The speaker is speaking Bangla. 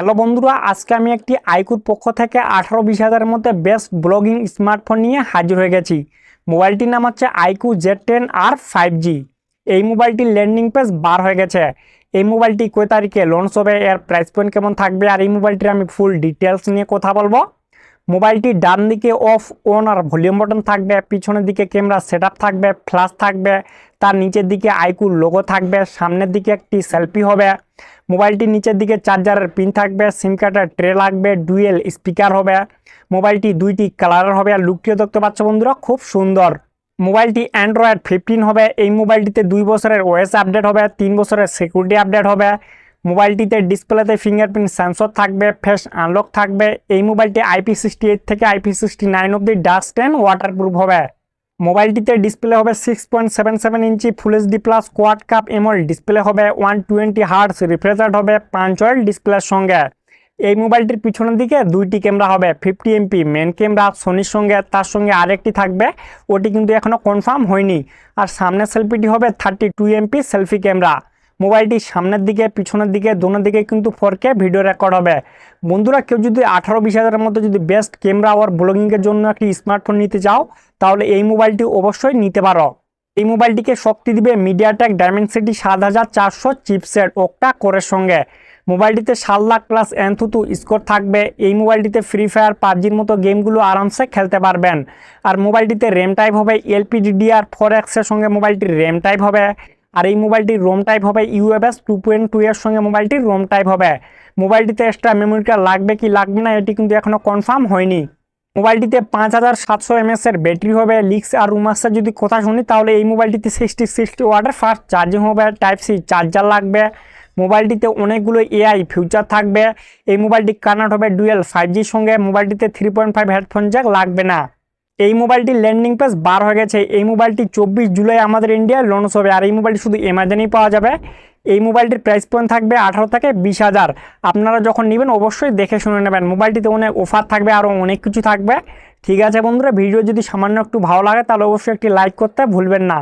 হ্যালো বন্ধুরা, আজকে আমি একটি আইকুর পক্ষ থেকে আঠারো বিশ হাজারের মধ্যে বেস্ট ব্লগিং স্মার্টফোন নিয়ে হাজির হয়ে গেছি। মোবাইলটির নাম হচ্ছে iQOO Z ten R five G. এই মোবাইলটির ল্যান্ডিং পেজ বার হয়ে গেছে। এই মোবাইলটি কয় তারিখে লঞ্চ হবে, এর প্রাইস পয়েন্ট কেমন থাকবে, আর এই মোবাইলটির আমি ফুল ডিটেলস নিয়ে কথা বলব। মোবাইলটি ডান দিকে অফ, অন আর ভলিউম বাটন থাকবে, পিছনের দিকে ক্যামেরা সেট থাকবে, ফ্ল্যাশ থাকবে, তার নিচের দিকে আইকুর লোগো থাকবে, সামনের দিকে একটি সেলফি হবে মোবাইলটির নিচের দিকে চার্জারের পিন থাকবে, সিম কার্ডের ট্রে লাগবে, ডুয়েল স্পিকার হবে, মোবাইলটি দুইটি কালারের হবে, আর লুকটিও দেখতে পাচ্ছ বন্ধুরা, খুব সুন্দর। মোবাইলটি অ্যান্ড্রয়েড ফিফটিন হবে, এই মোবাইলটিতে দুই বছরের ওএস আপডেট হবে, তিন বছরের সিকিউরিটি আপডেট হবে মোবাইলটিতে ডিসপ্লেতে ফিঙ্গারপ্রিন্ট সেন্সর থাকবে ফেস আনলক থাকবে, এই মোবাইলটি আইপি সিক্সটি এইট থেকে আইপি সিক্সটি নাইন অব্দি ডাস্ট অ্যান্ড ওয়াটারপ্রুফ হবে। মোবাইলটিতে ডিসপ্লে হবে six point seven seven inch full HD plus quad cup AMOLED display হবে ওয়ান টোয়েন্টি হার্টস রিফ্রেশার হবে পাঁচ ওয়েল ডিসপ্লের সঙ্গে। এই মোবাইলটির পিছনের দিকে দুইটি ক্যামেরা হবে ফিফটি এমপি মেন ক্যামেরা সোনির সঙ্গে, তার সঙ্গে আরেকটি থাকবে, ওটি কিন্তু এখনও কনফার্ম হয়নি। আর সামনের সেলফিটি হবে thirty two MP selfie camera মোবাইলটি সামনের দিকে, পিছনের দিকে, দোনোর দিকে কিন্তু ফোরকে ভিডিও রেকর্ড হবে। বন্ধুরা, কেউ যদি আঠারো বিশ হাজারের মতো যদি বেস্ট ক্যামেরা ওর ব্লগিংয়ের জন্য একটি স্মার্টফোন নিতে চাও, তাহলে এই মোবাইলটি অবশ্যই নিতে পারো। এই মোবাইলটিকে শক্তি দিবে মিডিয়াটেক ডায়মেন্সিটি সাত হাজার চারশো চিপসেট ওকটা কোরের সঙ্গে। মোবাইলটিতে সাত লাখ প্লাস এনথুতু স্কোর থাকবে। এই মোবাইলটিতে ফ্রি ফায়ার পাবজির মতো গেমগুলো আরামসে খেলতে পারবেন। আর মোবাইলটিতে র্যাম টাইপ হবে এলপিডিডিআর ফোর এক্সের সঙ্গে মোবাইলটির র্যাম টাইপ হবে। আর এই মোবাইলটির রোম টাইপ হবে ইউএফএস টু পয়েন্ট টু এর সঙ্গে মোবাইলটির রোম টাইপ হবে। মোবাইলটিতে এক্সট্রা মেমোরি কার্ড লাগবে কি লাগবে না, এটি কিন্তু এখনও কনফার্ম হয়নি। মোবাইলটিতে পাঁচ হাজার সাতশো এমএস এর ব্যাটারি হবে লিক্স আর রুমার্সের যদি কথা শুনি, তাহলে এই মোবাইলটিতে সিক্সটি সিক্সটি ওয়াটের ফাস্ট চার্জিং হবে টাইপ সি চার্জার লাগবে। মোবাইলটিতে অনেকগুলো এআই ফিউচার থাকবে। এই মোবাইলটি কানেক্ট হবে ডুয়েল ফাইভ জির সঙ্গে, মোবাইলটিতে three point five headphone jack লাগবে না। এই মোবাইলটির ল্যান্ডিং পেজ বার হয়ে গেছে। এই মোবাইলটি চব্বিশ জুলাই আমাদের ইন্ডিয়ায় লঞ্চ হবে আর এই মোবাইলটি শুধু অ্যামাজনেই পাওয়া যাবে। এই মোবাইলটির প্রাইস পয়েন্ট থাকবে আঠারো থেকে বিশ হাজার। আপনারা যখন নেবেন, অবশ্যই দেখে শুনে নেবেন। মোবাইলটিতে অনেক অফার থাকবে আরও অনেক কিছু থাকবে। ঠিক আছে বন্ধুরা, ভিডিও যদি সামান্য একটু ভালো লাগে, তাহলে অবশ্যই একটি লাইক করতে ভুলবেন না।